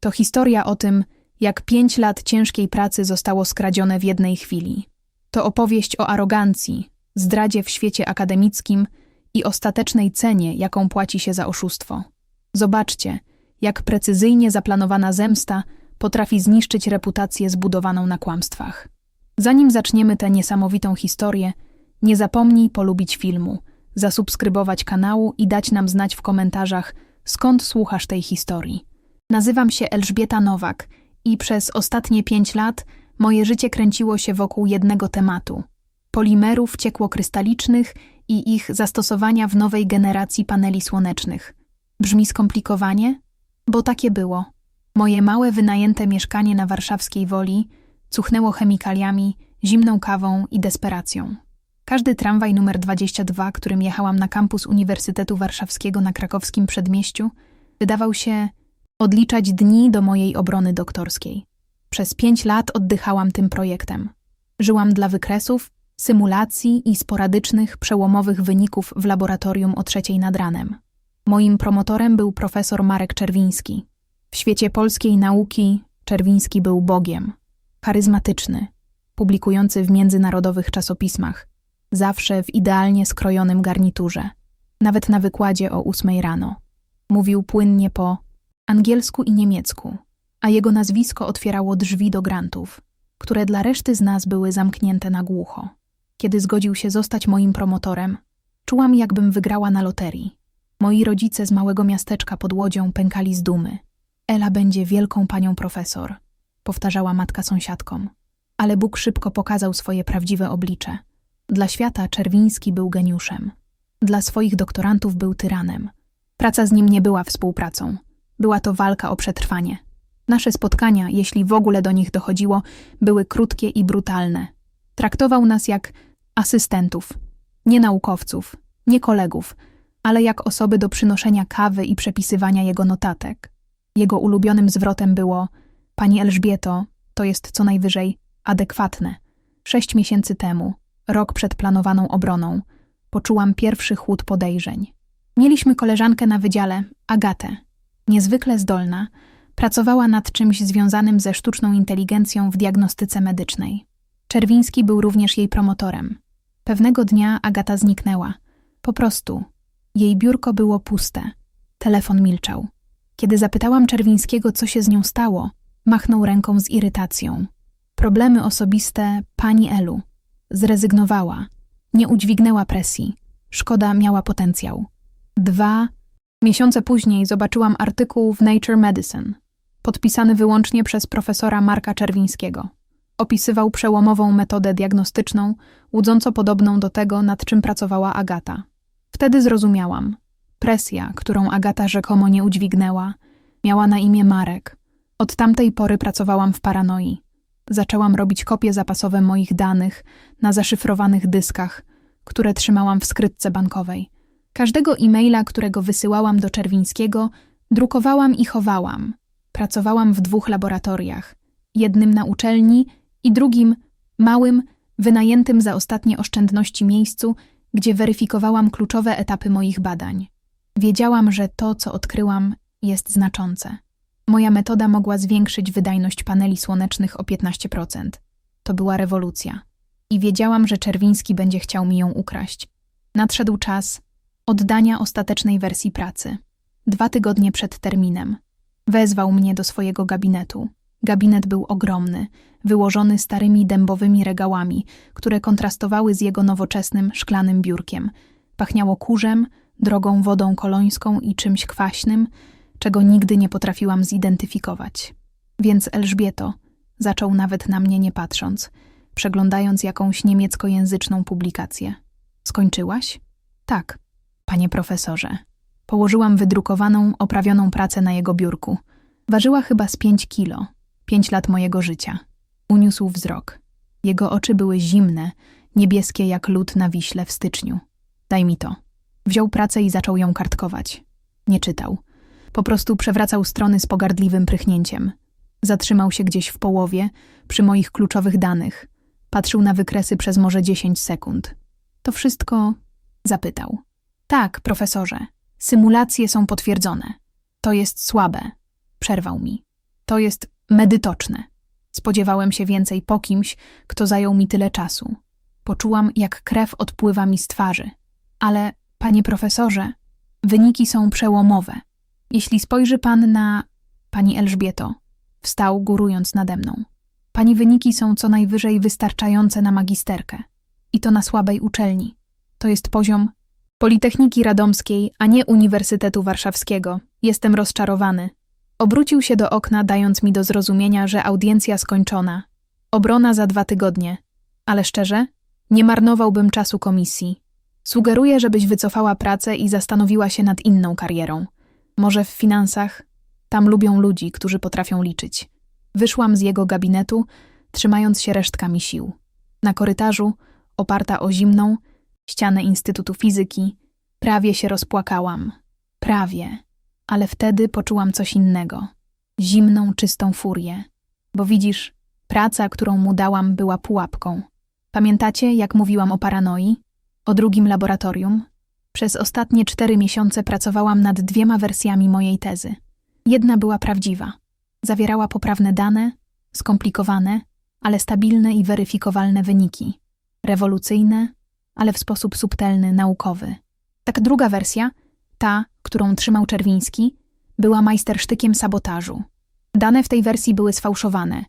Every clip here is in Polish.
To historia o tym, jak pięć lat ciężkiej pracy zostało skradzione w jednej chwili. To opowieść o arogancji, zdradzie w świecie akademickim i ostatecznej cenie, jaką płaci się za oszustwo. Zobaczcie, jak precyzyjnie zaplanowana zemsta potrafi zniszczyć reputację zbudowaną na kłamstwach. Zanim zaczniemy tę niesamowitą historię, nie zapomnij polubić filmu, zasubskrybować kanału i dać nam znać w komentarzach, skąd słuchasz tej historii. Nazywam się Elżbieta Nowak i przez ostatnie pięć lat moje życie kręciło się wokół jednego tematu polimerów ciekłokrystalicznych i ich zastosowania w nowej generacji paneli słonecznych. Brzmi skomplikowanie? Bo takie było. Moje małe wynajęte mieszkanie na warszawskiej Woli cuchnęło chemikaliami, zimną kawą i desperacją. Każdy tramwaj numer 22, którym jechałam na kampus Uniwersytetu Warszawskiego na krakowskim przedmieściu, wydawał się odliczać dni do mojej obrony doktorskiej. Przez pięć lat oddychałam tym projektem. Żyłam dla wykresów, symulacji i sporadycznych, przełomowych wyników w laboratorium o trzeciej nad ranem. Moim promotorem był profesor Marek Czerwiński. W świecie polskiej nauki Czerwiński był bogiem. Charyzmatyczny, publikujący w międzynarodowych czasopismach, zawsze w idealnie skrojonym garniturze, nawet na wykładzie o ósmej rano. Mówił płynnie po angielsku i niemiecku, a jego nazwisko otwierało drzwi do grantów, które dla reszty z nas były zamknięte na głucho. Kiedy zgodził się zostać moim promotorem, czułam, jakbym wygrała na loterii. Moi rodzice z małego miasteczka pod łodzią pękali z dumy. Ela będzie wielką panią profesor, powtarzała matka sąsiadkom. Ale Bóg szybko pokazał swoje prawdziwe oblicze. Dla świata Czerwiński był geniuszem. Dla swoich doktorantów był tyranem. Praca z nim nie była współpracą. Była to walka o przetrwanie. Nasze spotkania, jeśli w ogóle do nich dochodziło, były krótkie i brutalne. Traktował nas jak asystentów, nie naukowców, nie kolegów, ale jak osoby do przynoszenia kawy i przepisywania jego notatek. Jego ulubionym zwrotem było: Pani Elżbieto, to jest co najwyżej adekwatne. Sześć miesięcy temu, rok przed planowaną obroną, poczułam pierwszy chłód podejrzeń. Mieliśmy koleżankę na wydziale, Agatę. Niezwykle zdolna, pracowała nad czymś związanym ze sztuczną inteligencją w diagnostyce medycznej. Czerwiński był również jej promotorem. Pewnego dnia Agata zniknęła. Po prostu. Jej biurko było puste. Telefon milczał. Kiedy zapytałam Czerwińskiego, co się z nią stało, machnął ręką z irytacją. Problemy osobiste pani Elu. Zrezygnowała. Nie udźwignęła presji. Szkoda miała potencjał. Dwa miesiące później zobaczyłam artykuł w Nature Medicine, podpisany wyłącznie przez profesora Marka Czerwińskiego. Opisywał przełomową metodę diagnostyczną, łudząco podobną do tego, nad czym pracowała Agata. Wtedy zrozumiałam. Presja, którą Agata rzekomo nie udźwignęła, miała na imię Marek. Od tamtej pory pracowałam w paranoi. Zaczęłam robić kopie zapasowe moich danych na zaszyfrowanych dyskach, które trzymałam w skrytce bankowej. Każdego e-maila, którego wysyłałam do Czerwińskiego, drukowałam i chowałam. Pracowałam w dwóch laboratoriach. Jednym na uczelni i drugim, małym, wynajętym za ostatnie oszczędności miejscu, gdzie weryfikowałam kluczowe etapy moich badań. Wiedziałam, że to, co odkryłam, jest znaczące. Moja metoda mogła zwiększyć wydajność paneli słonecznych o 15%. To była rewolucja. I wiedziałam, że Czerwiński będzie chciał mi ją ukraść. Nadszedł czas oddania ostatecznej wersji pracy. Dwa tygodnie przed terminem. Wezwał mnie do swojego gabinetu. Gabinet był ogromny, wyłożony starymi dębowymi regałami, które kontrastowały z jego nowoczesnym, szklanym biurkiem. Pachniało kurzem, drogą wodą kolońską i czymś kwaśnym, czego nigdy nie potrafiłam zidentyfikować. Więc Elżbieto, zaczął nawet na mnie nie patrząc, przeglądając jakąś niemieckojęzyczną publikację. Skończyłaś? Tak, panie profesorze. Położyłam wydrukowaną, oprawioną pracę na jego biurku. Ważyła chyba z pięć kilo. Pięć lat mojego życia. Uniósł wzrok. Jego oczy były zimne, niebieskie jak lód na Wiśle w styczniu. Daj mi to. Wziął pracę i zaczął ją kartkować. Nie czytał. Po prostu przewracał strony z pogardliwym prychnięciem. Zatrzymał się gdzieś w połowie, przy moich kluczowych danych. Patrzył na wykresy przez może dziesięć sekund. To wszystko? Zapytał. Tak, profesorze. Symulacje są potwierdzone. To jest słabe. Przerwał mi. To jest medytoczne. Spodziewałem się więcej po kimś, kto zajął mi tyle czasu. Poczułam, jak krew odpływa mi z twarzy. Ale, panie profesorze, wyniki są przełomowe. Jeśli spojrzy pan na... Pani Elżbieto, wstał górując nade mną. Pani wyniki są co najwyżej wystarczające na magisterkę. I to na słabej uczelni. To jest poziom Politechniki Radomskiej, a nie Uniwersytetu Warszawskiego. Jestem rozczarowany. Obrócił się do okna, dając mi do zrozumienia, że audiencja skończona. Obrona za dwa tygodnie. Ale szczerze, nie marnowałbym czasu komisji. Sugeruję, żebyś wycofała pracę i zastanowiła się nad inną karierą. Może w finansach? Tam lubią ludzi, którzy potrafią liczyć. Wyszłam z jego gabinetu, trzymając się resztkami sił. Na korytarzu, oparta o zimną, ścianę Instytutu Fizyki, prawie się rozpłakałam. Prawie. Ale wtedy poczułam coś innego. Zimną, czystą furię. Bo widzisz, praca, którą mu dałam, była pułapką. Pamiętacie, jak mówiłam o paranoi? O drugim laboratorium? Przez ostatnie cztery miesiące pracowałam nad dwiema wersjami mojej tezy. Jedna była prawdziwa. Zawierała poprawne dane, skomplikowane, ale stabilne i weryfikowalne wyniki. Rewolucyjne, ale w sposób subtelny, naukowy. Tak druga wersja, ta, którą trzymał Czerwiński, była majstersztykiem sabotażu. Dane w tej wersji były sfałszowane.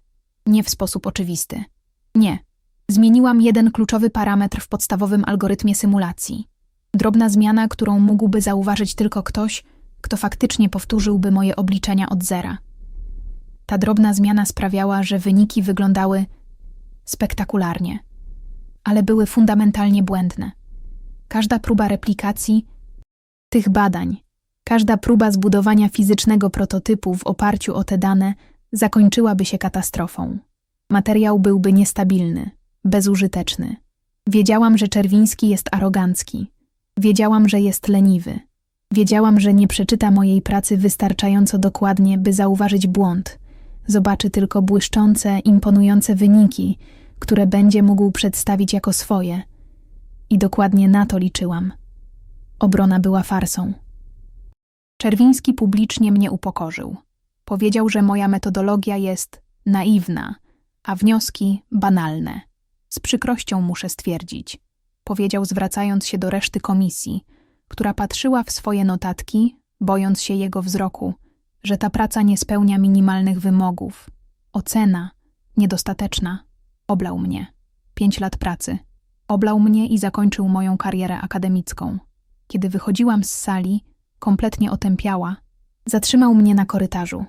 Nie w sposób oczywisty. Nie. Zmieniłam jeden kluczowy parametr w podstawowym algorytmie symulacji. Drobna zmiana, którą mógłby zauważyć tylko ktoś, kto faktycznie powtórzyłby moje obliczenia od zera. Ta drobna zmiana sprawiała, że wyniki wyglądały spektakularnie, ale były fundamentalnie błędne. Każda próba replikacji tych badań, każda próba zbudowania fizycznego prototypu w oparciu o te dane zakończyłaby się katastrofą. Materiał byłby niestabilny, bezużyteczny. Wiedziałam, że Czerwiński jest arogancki. Wiedziałam, że jest leniwy. Wiedziałam, że nie przeczyta mojej pracy wystarczająco dokładnie, by zauważyć błąd. Zobaczy tylko błyszczące, imponujące wyniki, które będzie mógł przedstawić jako swoje. I dokładnie na to liczyłam. Obrona była farsą. Czerwiński publicznie mnie upokorzył. Powiedział, że moja metodologia jest naiwna, a wnioski banalne. Z przykrością muszę stwierdzić, powiedział zwracając się do reszty komisji, która patrzyła w swoje notatki, bojąc się jego wzroku, że ta praca nie spełnia minimalnych wymogów. Ocena niedostateczna. Oblał mnie. Pięć lat pracy. Oblał mnie i zakończył moją karierę akademicką. Kiedy wychodziłam z sali, kompletnie otępiała, zatrzymał mnie na korytarzu.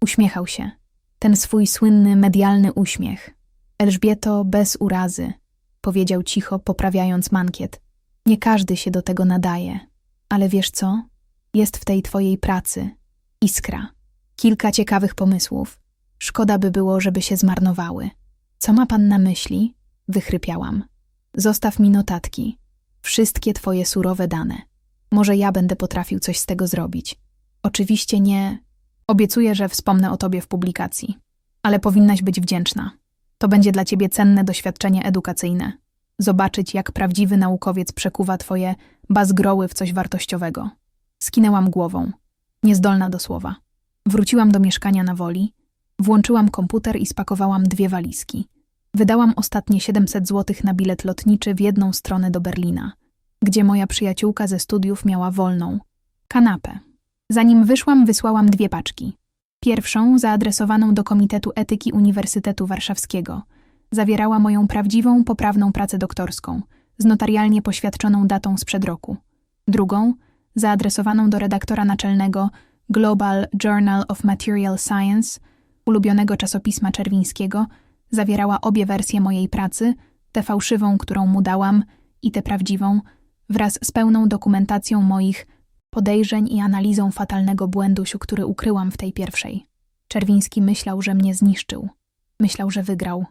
Uśmiechał się. Ten swój słynny medialny uśmiech. Elżbieto, bez urazy, powiedział cicho, poprawiając mankiet. Nie każdy się do tego nadaje. Ale wiesz co? Jest w tej twojej pracy iskra. Kilka ciekawych pomysłów. Szkoda by było, żeby się zmarnowały. Co ma pan na myśli? Wychrypiałam. Zostaw mi notatki. Wszystkie twoje surowe dane. Może ja będę potrafił coś z tego zrobić. Oczywiście nie. Obiecuję, że wspomnę o tobie w publikacji. Ale powinnaś być wdzięczna. To będzie dla ciebie cenne doświadczenie edukacyjne. Zobaczyć, jak prawdziwy naukowiec przekuwa twoje bazgroły w coś wartościowego. Skinęłam głową, niezdolna do słowa. Wróciłam do mieszkania na woli, włączyłam komputer i spakowałam dwie walizki. Wydałam ostatnie 700 zł na bilet lotniczy w jedną stronę do Berlina, gdzie moja przyjaciółka ze studiów miała wolną kanapę. Zanim wyszłam, wysłałam dwie paczki. Pierwszą, zaadresowaną do Komitetu Etyki Uniwersytetu Warszawskiego, zawierała moją prawdziwą, poprawną pracę doktorską, z notarialnie poświadczoną datą sprzed roku. Drugą, zaadresowaną do redaktora naczelnego Global Journal of Material Science, ulubionego czasopisma Czerwińskiego, zawierała obie wersje mojej pracy, tę fałszywą, którą mu dałam, i tę prawdziwą, wraz z pełną dokumentacją moich podejrzeń i analizą fatalnego błędu, który ukryłam w tej pierwszej. Czerwiński myślał, że mnie zniszczył. Myślał, że wygrał.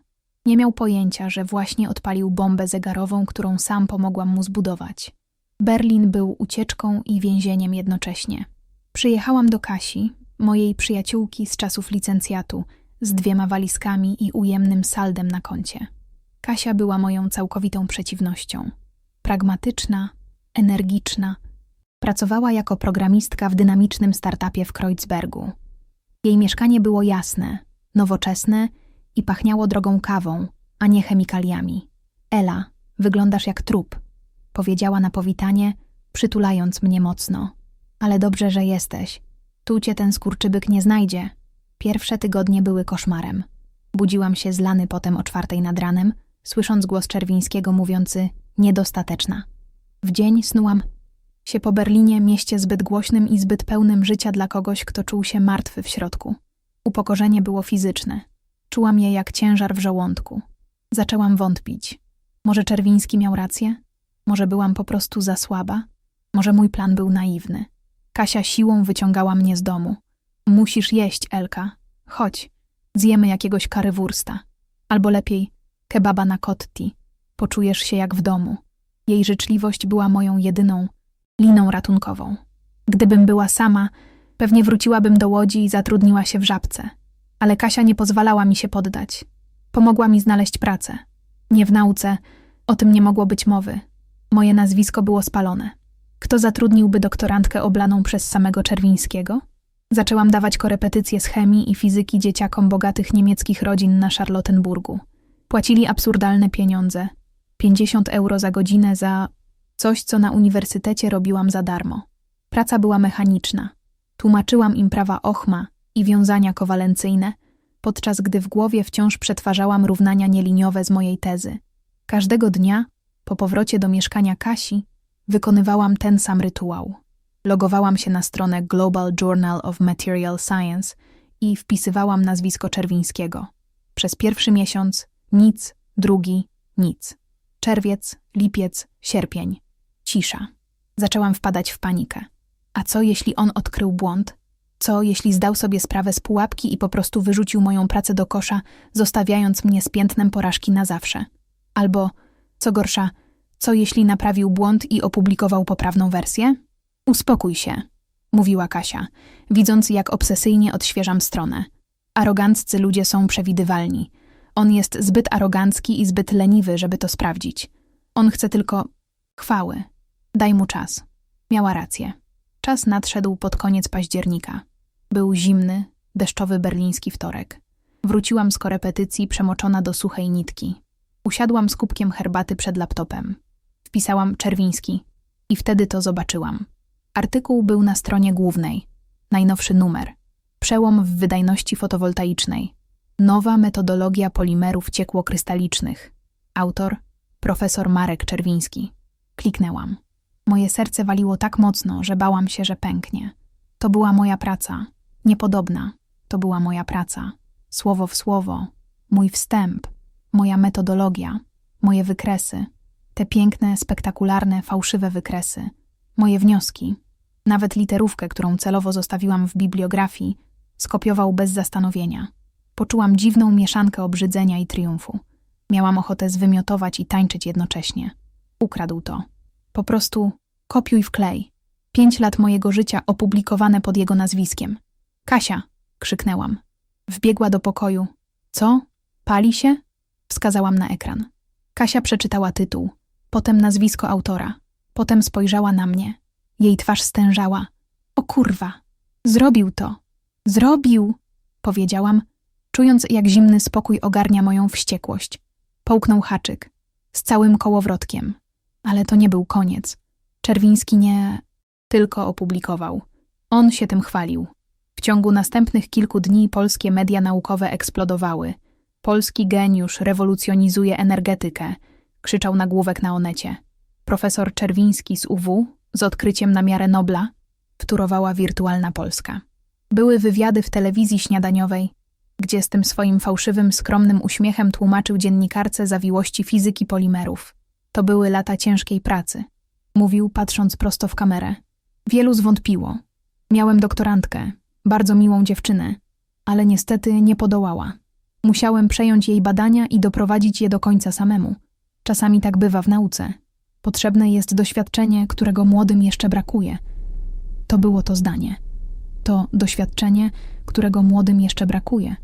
Nie miał pojęcia, że właśnie odpalił bombę zegarową, którą sam pomogłam mu zbudować. Berlin był ucieczką i więzieniem jednocześnie. Przyjechałam do Kasi, mojej przyjaciółki z czasów licencjatu, z dwiema walizkami i ujemnym saldem na koncie. Kasia była moją całkowitą przeciwnością. Pragmatyczna, energiczna, pracowała jako programistka w dynamicznym startupie w Kreuzbergu. Jej mieszkanie było jasne, nowoczesne i pachniało drogą kawą, a nie chemikaliami. Ela, wyglądasz jak trup, powiedziała na powitanie, przytulając mnie mocno. Ale dobrze, że jesteś. Tu cię ten skurczybyk nie znajdzie. Pierwsze tygodnie były koszmarem. Budziłam się zlany potem o czwartej nad ranem, słysząc głos Czerwińskiego mówiący niedostateczna. W dzień snułam się po Berlinie, mieście zbyt głośnym i zbyt pełnym życia dla kogoś, kto czuł się martwy w środku. Upokorzenie było fizyczne. Czułam je jak ciężar w żołądku. Zaczęłam wątpić. Może Czerwiński miał rację? Może byłam po prostu za słaba? Może mój plan był naiwny? Kasia siłą wyciągała mnie z domu. Musisz jeść, Elka. Chodź, zjemy jakiegoś karywursta. Albo lepiej, kebaba na kotti. Poczujesz się jak w domu. Jej życzliwość była moją jedyną liną ratunkową. Gdybym była sama, pewnie wróciłabym do łodzi i zatrudniła się w żabce. Ale Kasia nie pozwalała mi się poddać. Pomogła mi znaleźć pracę. Nie w nauce, o tym nie mogło być mowy. Moje nazwisko było spalone. Kto zatrudniłby doktorantkę oblaną przez samego Czerwińskiego? Zaczęłam dawać korepetycje z chemii i fizyki dzieciakom bogatych niemieckich rodzin na Charlottenburgu. Płacili absurdalne pieniądze. 50 euro za godzinę za coś, co na uniwersytecie robiłam za darmo. Praca była mechaniczna. Tłumaczyłam im prawa ochma i wiązania kowalencyjne, podczas gdy w głowie wciąż przetwarzałam równania nieliniowe z mojej tezy. Każdego dnia, po powrocie do mieszkania Kasi, wykonywałam ten sam rytuał. Logowałam się na stronę Global Journal of Material Science i wpisywałam nazwisko Czerwińskiego. Przez pierwszy miesiąc nic, drugi nic. Czerwiec, lipiec, sierpień. Cisza. Zaczęłam wpadać w panikę. A co jeśli on odkrył błąd? Co jeśli zdał sobie sprawę z pułapki i po prostu wyrzucił moją pracę do kosza, zostawiając mnie z piętnem porażki na zawsze? Albo, co gorsza, co jeśli naprawił błąd i opublikował poprawną wersję? Uspokój się, mówiła Kasia, widząc jak obsesyjnie odświeżam stronę. Aroganccy ludzie są przewidywalni. On jest zbyt arogancki i zbyt leniwy, żeby to sprawdzić. On chce tylko chwały. Daj mu czas. Miała rację. Czas nadszedł pod koniec października. Był zimny, deszczowy berliński wtorek. Wróciłam z korepetycji przemoczona do suchej nitki. Usiadłam z kubkiem herbaty przed laptopem. Wpisałam Czerwiński i wtedy to zobaczyłam. Artykuł był na stronie głównej. Najnowszy numer. Przełom w wydajności fotowoltaicznej. Nowa metodologia polimerów ciekłokrystalicznych. Autor profesor Marek Czerwiński. Kliknęłam. Moje serce waliło tak mocno, że bałam się, że pęknie. To była moja praca. Niepodobna. To była moja praca. Słowo w słowo. Mój wstęp. Moja metodologia. Moje wykresy. Te piękne, spektakularne, fałszywe wykresy. Moje wnioski. Nawet literówkę, którą celowo zostawiłam w bibliografii, skopiował bez zastanowienia. Poczułam dziwną mieszankę obrzydzenia i triumfu. Miałam ochotę zwymiotować i tańczyć jednocześnie. Ukradł to. Po prostu kopiuj wklej. Pięć lat mojego życia opublikowane pod jego nazwiskiem. Kasia, krzyknęłam. Wbiegła do pokoju. Co? Pali się? Wskazałam na ekran. Kasia przeczytała tytuł, potem nazwisko autora, potem spojrzała na mnie. Jej twarz stężała. O kurwa! Zrobił to! Zrobił! Powiedziałam, czując jak zimny spokój ogarnia moją wściekłość. Połknął haczyk. Z całym kołowrotkiem. Ale to nie był koniec. Czerwiński nie tylko opublikował. On się tym chwalił. W ciągu następnych kilku dni polskie media naukowe eksplodowały. Polski geniusz rewolucjonizuje energetykę, krzyczał nagłówek na onecie. Profesor Czerwiński z UW, z odkryciem na miarę Nobla, wtórowała wirtualna Polska. Były wywiady w telewizji śniadaniowej, gdzie z tym swoim fałszywym, skromnym uśmiechem tłumaczył dziennikarce zawiłości fizyki polimerów. To były lata ciężkiej pracy. Mówił, patrząc prosto w kamerę. Wielu zwątpiło. Miałem doktorantkę, bardzo miłą dziewczynę, ale niestety nie podołała. Musiałem przejąć jej badania i doprowadzić je do końca samemu. Czasami tak bywa w nauce. Potrzebne jest doświadczenie, którego młodym jeszcze brakuje. To było to zdanie. To doświadczenie, którego młodym jeszcze brakuje.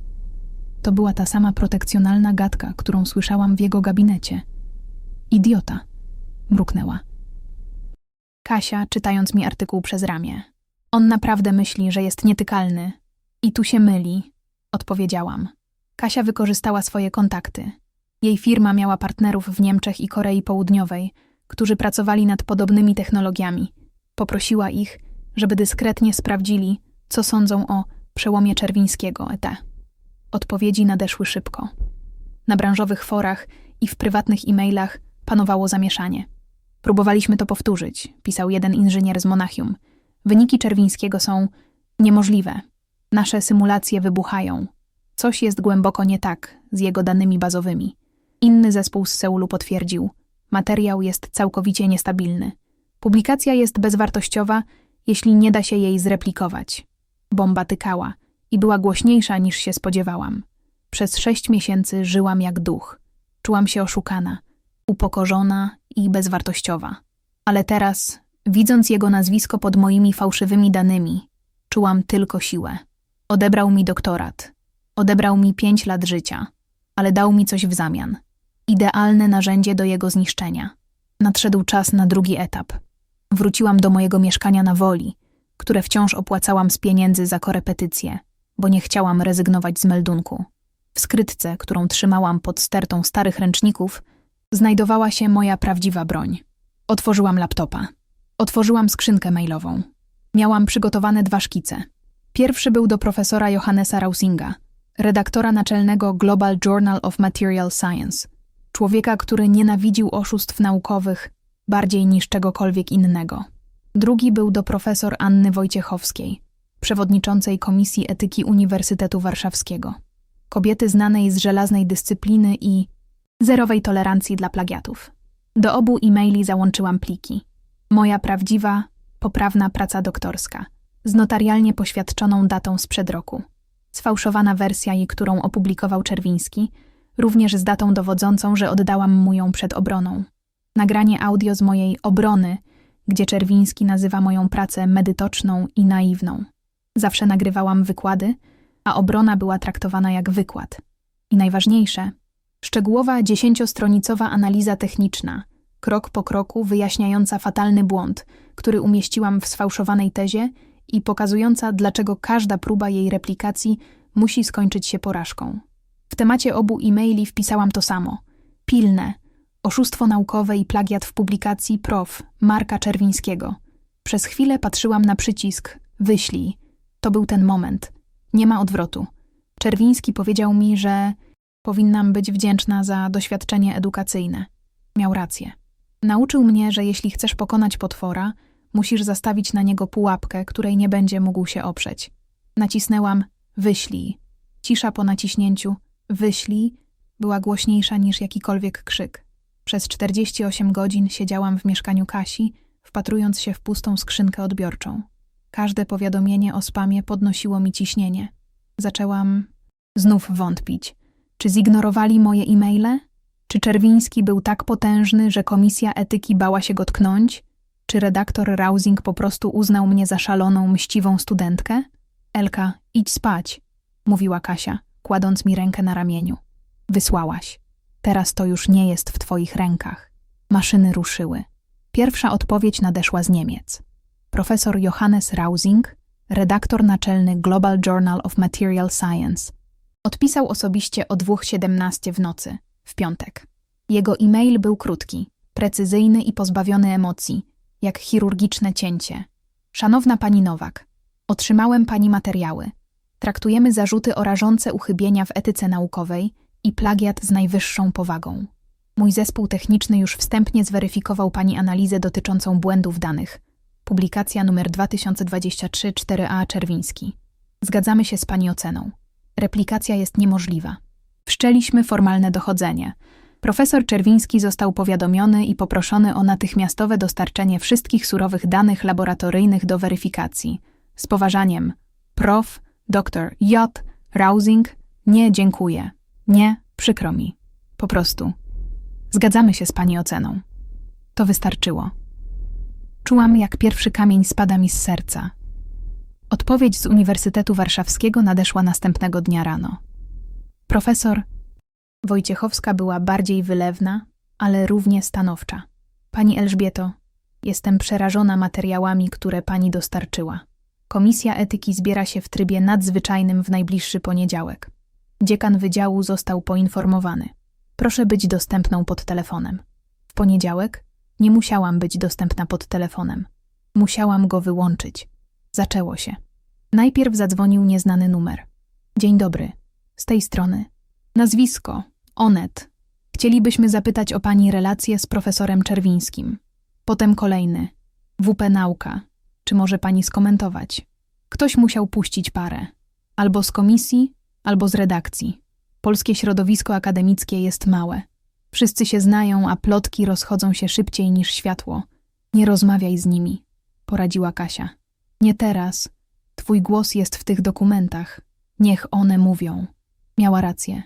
To była ta sama protekcjonalna gadka, którą słyszałam w jego gabinecie. Idiota, mruknęła. Kasia, czytając mi artykuł przez ramię. On naprawdę myśli, że jest nietykalny, I tu się myli, odpowiedziałam. Kasia wykorzystała swoje kontakty. Jej firma miała partnerów w Niemczech i Korei Południowej, którzy pracowali nad podobnymi technologiami. Poprosiła ich, żeby dyskretnie sprawdzili, co sądzą o przełomie Czerwińskiego ET. Odpowiedzi nadeszły szybko. Na branżowych forach i w prywatnych e-mailach panowało zamieszanie. Próbowaliśmy to powtórzyć, pisał jeden inżynier z Monachium. Wyniki Czerwińskiego są niemożliwe. Nasze symulacje wybuchają. Coś jest głęboko nie tak z jego danymi bazowymi. Inny zespół z Seulu potwierdził: materiał jest całkowicie niestabilny. Publikacja jest bezwartościowa, jeśli nie da się jej zreplikować. Bomba tykała i była głośniejsza niż się spodziewałam. Przez sześć miesięcy żyłam jak duch. Czułam się oszukana, upokorzona i bezwartościowa. Ale teraz, widząc jego nazwisko pod moimi fałszywymi danymi, czułam tylko siłę. Odebrał mi doktorat, odebrał mi pięć lat życia, ale dał mi coś w zamian. Idealne narzędzie do jego zniszczenia. Nadszedł czas na drugi etap. Wróciłam do mojego mieszkania na woli, które wciąż opłacałam z pieniędzy za korepetycje, bo nie chciałam rezygnować z meldunku. W skrytce, którą trzymałam pod stertą starych ręczników, znajdowała się moja prawdziwa broń. Otworzyłam laptopa. Otworzyłam skrzynkę mailową. Miałam przygotowane dwa szkice. Pierwszy był do profesora Johannesa Rausinga, redaktora naczelnego Global Journal of Material Science, człowieka, który nienawidził oszustw naukowych bardziej niż czegokolwiek innego. Drugi był do profesor Anny Wojciechowskiej, przewodniczącej Komisji Etyki Uniwersytetu Warszawskiego. Kobiety znanej z żelaznej dyscypliny i zerowej tolerancji dla plagiatów. Do obu e-maili załączyłam pliki. Moja prawdziwa, poprawna praca doktorska, z notarialnie poświadczoną datą sprzed roku. Sfałszowana wersja jej, którą opublikował Czerwiński, również z datą dowodzącą, że oddałam mu ją przed obroną. Nagranie audio z mojej obrony, gdzie Czerwiński nazywa moją pracę medytoczną i naiwną. Zawsze nagrywałam wykłady, a obrona była traktowana jak wykład. I najważniejsze, szczegółowa dziesięciostronicowa analiza techniczna, krok po kroku wyjaśniająca fatalny błąd, który umieściłam w sfałszowanej tezie i pokazująca, dlaczego każda próba jej replikacji musi skończyć się porażką. Temacie obu e-maili wpisałam to samo. Pilne, oszustwo naukowe i plagiat w publikacji prof. Marka Czerwińskiego. Przez chwilę patrzyłam na przycisk wyślij. To był ten moment. Nie ma odwrotu. Czerwiński powiedział mi, że powinnam być wdzięczna za doświadczenie edukacyjne. Miał rację. Nauczył mnie, że jeśli chcesz pokonać potwora, musisz zastawić na niego pułapkę, której nie będzie mógł się oprzeć. Nacisnęłam wyślij. Cisza po naciśnięciu wyślij była głośniejsza niż jakikolwiek krzyk. Przez 48 godzin siedziałam w mieszkaniu Kasi, wpatrując się w pustą skrzynkę odbiorczą. Każde powiadomienie o spamie podnosiło mi ciśnienie. Zaczęłam znów wątpić. Czy zignorowali moje e-maile? Czy Czerwiński był tak potężny, że komisja etyki bała się go tknąć? Czy redaktor Rausing po prostu uznał mnie za szaloną, mściwą studentkę? Elka, idź spać, mówiła Kasia, kładąc mi rękę na ramieniu. Wysłałaś. Teraz to już nie jest w twoich rękach. Maszyny ruszyły. Pierwsza odpowiedź nadeszła z Niemiec. Profesor Johannes Rausing, redaktor naczelny Global Journal of Material Science, odpisał osobiście o 2.17 w nocy, w piątek. Jego e-mail był krótki, precyzyjny i pozbawiony emocji, jak chirurgiczne cięcie. Szanowna pani Nowak, otrzymałem pani materiały. Traktujemy zarzuty o rażące uchybienia w etyce naukowej i plagiat z najwyższą powagą. Mój zespół techniczny już wstępnie zweryfikował pani analizę dotyczącą błędów danych. Publikacja numer 2023 4A Czerwiński. Zgadzamy się z pani oceną. Replikacja jest niemożliwa. Wszczęliśmy formalne dochodzenie. Profesor Czerwiński został powiadomiony i poproszony o natychmiastowe dostarczenie wszystkich surowych danych laboratoryjnych do weryfikacji. Z poważaniem. Prof. Dr. J. Rausing. Nie, dziękuję. Nie, przykro mi. Po prostu. Zgadzamy się z pani oceną. To wystarczyło. Czułam, jak pierwszy kamień spada mi z serca. Odpowiedź z Uniwersytetu Warszawskiego nadeszła następnego dnia rano. Profesor Wojciechowska była bardziej wylewna, ale równie stanowcza. Pani Elżbieto, jestem przerażona materiałami, które pani dostarczyła. Komisja etyki zbiera się w trybie nadzwyczajnym w najbliższy poniedziałek. Dziekan wydziału został poinformowany. Proszę być dostępną pod telefonem. W poniedziałek nie musiałam być dostępna pod telefonem. Musiałam go wyłączyć. Zaczęło się. Najpierw zadzwonił nieznany numer. Dzień dobry. Z tej strony. Nazwisko. Onet. Chcielibyśmy zapytać o pani relację z profesorem Czerwińskim. Potem kolejny. WP Nauka. Czy może pani skomentować? Ktoś musiał puścić parę. Albo z komisji, albo z redakcji. Polskie środowisko akademickie jest małe. Wszyscy się znają, a plotki rozchodzą się szybciej niż światło. Nie rozmawiaj z nimi, poradziła Kasia. Nie teraz. Twój głos jest w tych dokumentach. Niech one mówią. Miała rację.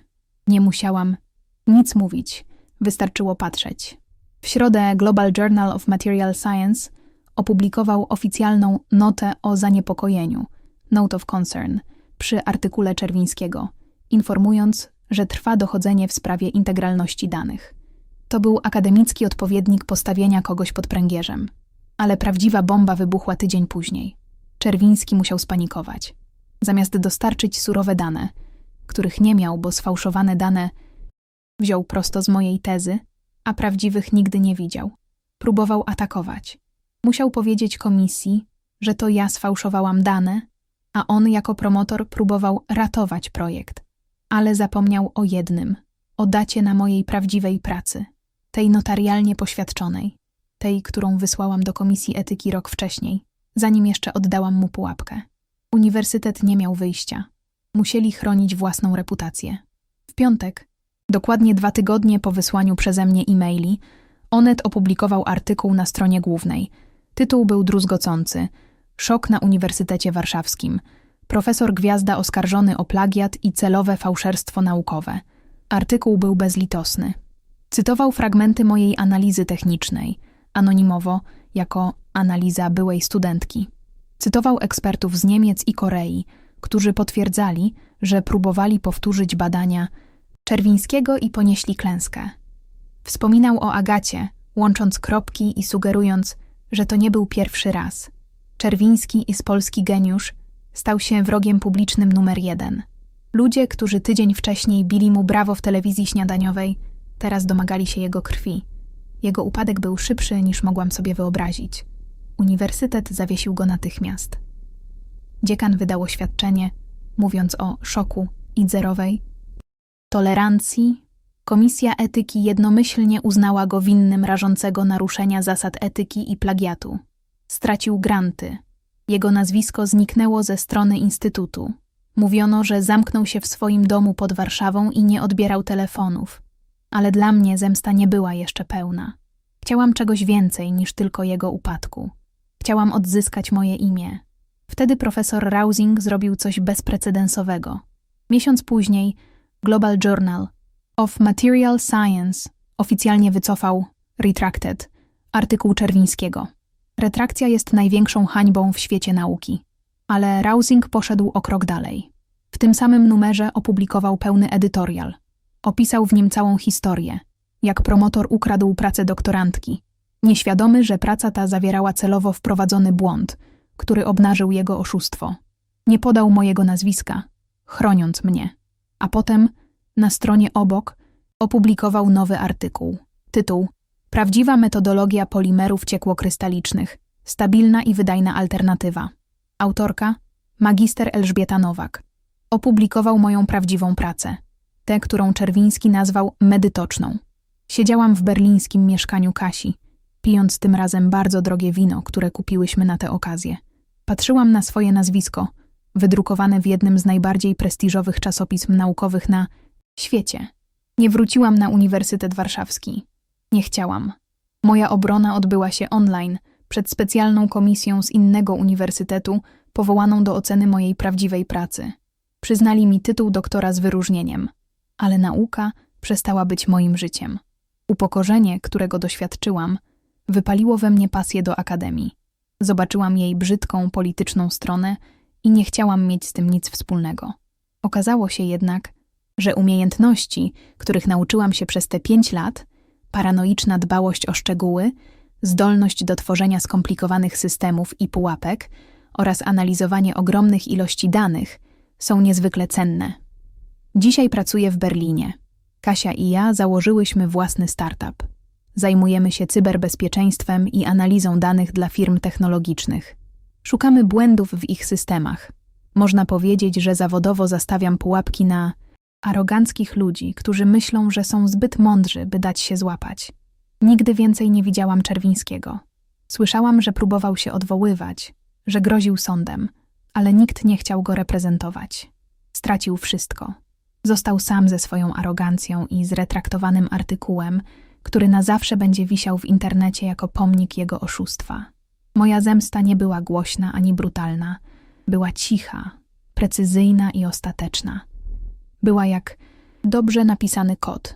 Nie musiałam nic mówić. Wystarczyło patrzeć. W środę Global Journal of Material Science opublikował oficjalną notę o zaniepokojeniu, Note of Concern, przy artykule Czerwińskiego, informując, że trwa dochodzenie w sprawie integralności danych. To był akademicki odpowiednik postawienia kogoś pod pręgierzem. Ale prawdziwa bomba wybuchła tydzień później. Czerwiński musiał spanikować. Zamiast dostarczyć surowe dane, których nie miał, bo sfałszowane dane wziął prosto z mojej tezy, a prawdziwych nigdy nie widział. Próbował atakować. Musiał powiedzieć komisji, że to ja sfałszowałam dane, a on jako promotor próbował ratować projekt. Ale zapomniał o jednym o dacie na mojej prawdziwej pracy, tej notarialnie poświadczonej, tej, którą wysłałam do komisji etyki rok wcześniej, zanim jeszcze oddałam mu pułapkę. Uniwersytet nie miał wyjścia. Musieli chronić własną reputację. W piątek, dokładnie dwa tygodnie po wysłaniu przeze mnie e-maili, Onet opublikował artykuł na stronie głównej. Tytuł był druzgocący – Szok na Uniwersytecie Warszawskim. Profesor Gwiazda oskarżony o plagiat i celowe fałszerstwo naukowe. Artykuł był bezlitosny. Cytował fragmenty mojej analizy technicznej, anonimowo, jako analiza byłej studentki. Cytował ekspertów z Niemiec i Korei, którzy potwierdzali, że próbowali powtórzyć badania Czerwińskiego i ponieśli klęskę. Wspominał o Agacie, łącząc kropki i sugerując, że to nie był pierwszy raz. Czerwiński i Polski geniusz stał się wrogiem publicznym numer jeden. Ludzie, którzy tydzień wcześniej bili mu brawo w telewizji śniadaniowej, teraz domagali się jego krwi. Jego upadek był szybszy niż mogłam sobie wyobrazić. Uniwersytet zawiesił go natychmiast. Dziekan wydał oświadczenie, mówiąc o szoku i zerowej tolerancji. Komisja etyki jednomyślnie uznała go winnym rażącego naruszenia zasad etyki i plagiatu. Stracił granty. Jego nazwisko zniknęło ze strony instytutu. Mówiono, że zamknął się w swoim domu pod Warszawą i nie odbierał telefonów. Ale dla mnie zemsta nie była jeszcze pełna. Chciałam czegoś więcej niż tylko jego upadku. Chciałam odzyskać moje imię. Wtedy profesor Rausing zrobił coś bezprecedensowego. Miesiąc później Global Journal of Material Science oficjalnie wycofał Retracted artykuł Czerwińskiego. Retrakcja jest największą hańbą w świecie nauki. Ale Rausing poszedł o krok dalej. W tym samym numerze opublikował pełny edytorial. Opisał w nim całą historię, jak promotor ukradł pracę doktorantki, nieświadomy, że praca ta zawierała celowo wprowadzony błąd, który obnażył jego oszustwo. Nie podał mojego nazwiska, chroniąc mnie. A potem, na stronie obok, opublikował nowy artykuł. Tytuł Prawdziwa metodologia polimerów ciekłokrystalicznych. Stabilna i wydajna alternatywa. Autorka magister Elżbieta Nowak. Opublikował moją prawdziwą pracę. Tę, którą Czerwiński nazwał medytoczną. Siedziałam w berlińskim mieszkaniu Kasi, pijąc tym razem bardzo drogie wino, które kupiłyśmy na tę okazję. Patrzyłam na swoje nazwisko, wydrukowane w jednym z najbardziej prestiżowych czasopism naukowych na świecie. Nie wróciłam na Uniwersytet Warszawski. Nie chciałam. Moja obrona odbyła się online, przed specjalną komisją z innego uniwersytetu, powołaną do oceny mojej prawdziwej pracy. Przyznali mi tytuł doktora z wyróżnieniem, ale nauka przestała być moim życiem. Upokorzenie, którego doświadczyłam, wypaliło we mnie pasję do akademii. Zobaczyłam jej brzydką, polityczną stronę i nie chciałam mieć z tym nic wspólnego. Okazało się jednak, że umiejętności, których nauczyłam się przez te pięć lat, paranoiczna dbałość o szczegóły, zdolność do tworzenia skomplikowanych systemów i pułapek oraz analizowanie ogromnych ilości danych są niezwykle cenne. Dzisiaj pracuję w Berlinie. Kasia i ja założyłyśmy własny startup. Zajmujemy się cyberbezpieczeństwem i analizą danych dla firm technologicznych. Szukamy błędów w ich systemach. Można powiedzieć, że zawodowo zastawiam pułapki na aroganckich ludzi, którzy myślą, że są zbyt mądrzy, by dać się złapać. Nigdy więcej nie widziałam Czerwińskiego. Słyszałam, że próbował się odwoływać, że groził sądem, ale nikt nie chciał go reprezentować. Stracił wszystko. Został sam ze swoją arogancją i zretraktowanym artykułem, który na zawsze będzie wisiał w internecie jako pomnik jego oszustwa. Moja zemsta nie była głośna ani brutalna, była cicha, precyzyjna i ostateczna. Była jak dobrze napisany kod.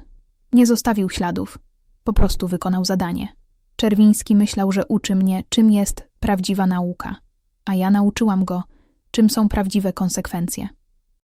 Nie zostawił śladów, po prostu wykonał zadanie. Czerwiński myślał, że uczy mnie, czym jest prawdziwa nauka, a ja nauczyłam go, czym są prawdziwe konsekwencje.